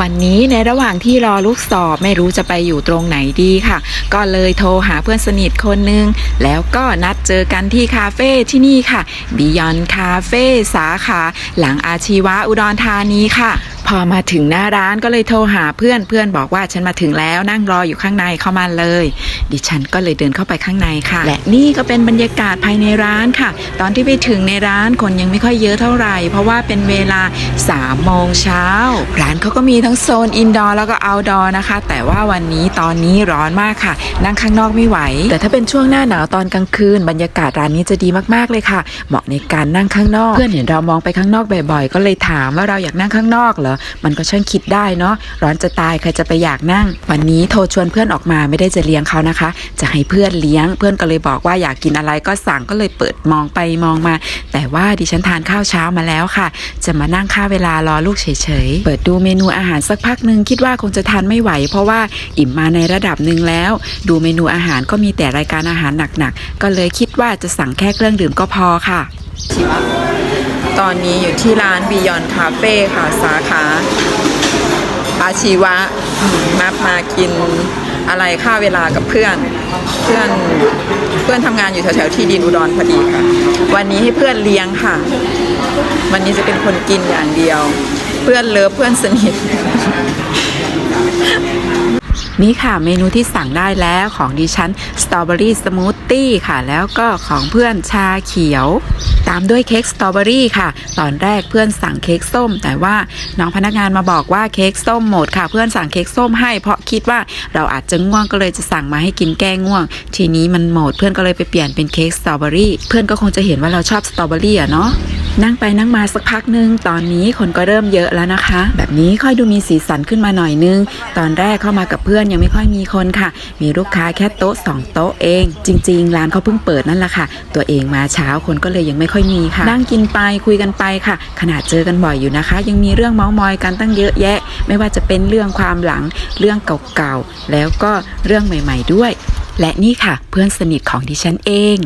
วันนี้ในระหว่างที่รอลูกสอบไม่รู้จะไปอยู่ตรงไหนดีค่ะ ก็เลยโทรหาเพื่อนสนิทคนหนึ่งแล้วก็นัดเจอกันที่คาเฟ่ที่นี่ค่ะ Beyond Cafe สาขา หลังอาชีวะอุดรธานีค่ะ พอมาถึงหน้าร้านก็เลยโทรหาเพื่อนเพื่อนบอกว่าฉันมาถึงแล้วนั่งรออยู่ข้างในเข้ามาเลย ดิฉันก็เลยเดินเข้าไปข้างในค่ะ และนี่ก็เป็นบรรยากาศภายในร้านค่ะ ตอนที่ไปถึงในร้านคนยังไม่ค่อยเยอะเท่าไหร่ เพราะว่าเป็นเวลา3โมงเช้าร้านเขาก็มีทั้งโซนอินดอร์แล้วก็เอาดอร์นะคะ แต่ว่าวันนี้ตอนนี้ร้อนมากค่ะ นั่งข้างนอกไม่ไหว แต่ถ้าเป็นช่วงหน้าหนาวตอนกลางคืน บรรยากาศร้านนี้จะดีมากๆเลยค่ะ เหมาะในการนั่งข้างนอก เพื่อนเห็นเรามองไปข้างนอกบ่อยๆ ก็เลยถามว่าเราอยากนั่งข้างนอกเหรอมันก็ช่างคิดได้เนาะร้อนจะตายใครจะไปอยากนั่ง วันนี้โทรชวนเพื่อนออกมาไม่ได้จะเลี้ยงเขานะคะ จะให้เพื่อนเลี้ยง เพื่อนก็เลยบอกว่าอยากกินอะไรก็สั่งก็เลยเปิดมองไปมองมา แต่ว่าดิฉันทานข้าวเช้ามาแล้วค่ะ จะมานั่งค่าเวลารอลูกเฉยๆ เปิดดูเมนูอาหารสักพักหนึ่งคิดว่าคงจะทานไม่ไหว เพราะว่าอิ่มมาในระดับหนึ่งแล้ว ดูเมนูอาหารก็มีแต่รายการอาหารหนักๆ ก็เลยคิดว่าจะสั่งแค่เครื่องดื่มก็พอค่ะ ตอนนี้อยู่ที่ร้าน Beyond Cafe ค่ะ สาขาอาชีวะนัดมากินอะไรค่าเวลากับเพื่อน เพื่อนเพื่อนทำงานอยู่แถวๆที่ดินอุดรพอดีค่ะ วันนี้ให้เพื่อนเลี้ยงค่ะ วันนี้จะเป็นคนกินอย่างเดียว เพื่อนเลิฟเพื่อนสนิท นี่ค่ะเมนูที่สั่งได้แล้วของดิฉันสตรอเบอรี่สมูทตี้ค่ะ แล้วก็ของเพื่อนชาเขียว ตามด้วยเค้กสตรอเบอรี่ค่ะ ตอนแรกเพื่อนสั่งเค้กส้ม แต่ว่าน้องพนักงานมาบอกว่าเค้กส้มหมดค่ะ เพื่อนสั่งเค้กส้มให้เพราะคิดว่าเราอาจจะง่วงก็เลยจะสั่งมาให้กินแก้ง่วง ทีนี้มันหมดเพื่อนก็เลยไปเปลี่ยนเป็นเค้กสตรอเบอรี่เพื่อนก็คงจะเห็นว่าเราชอบสตรอเบอรี่อะเนาะ นั่งไปนั่งมาสักพักหนึ่งตอนนี้คนก็เริ่มเยอะแล้วนะคะ แบบนี้ค่อยดูมีสีสันขึ้นมาหน่อยนึง ตอนแรกเข้ามากับเพื่อนยังไม่ค่อยมีคนค่ะ มีลูกค้าแค่โต๊ะสองโต๊ะเอง จริง ๆ ร้านเขาเพิ่งเปิดนั่นแหละค่ะ ตัวเองมาเช้าคนก็เลยยังไม่ค่อยมีค่ะ นั่งกินไปคุยกันไปค่ะ ขนาดเจอกันบ่อยอยู่นะคะ ยังมีเรื่องเมาส์มอยกันตั้งเยอะแยะ ไม่ว่าจะเป็นเรื่องความหลังเรื่องเก่าๆแล้วก็เรื่องใหม่ ๆด้วย และนี่ค่ะ เพื่อนสนิทของดิฉันเอง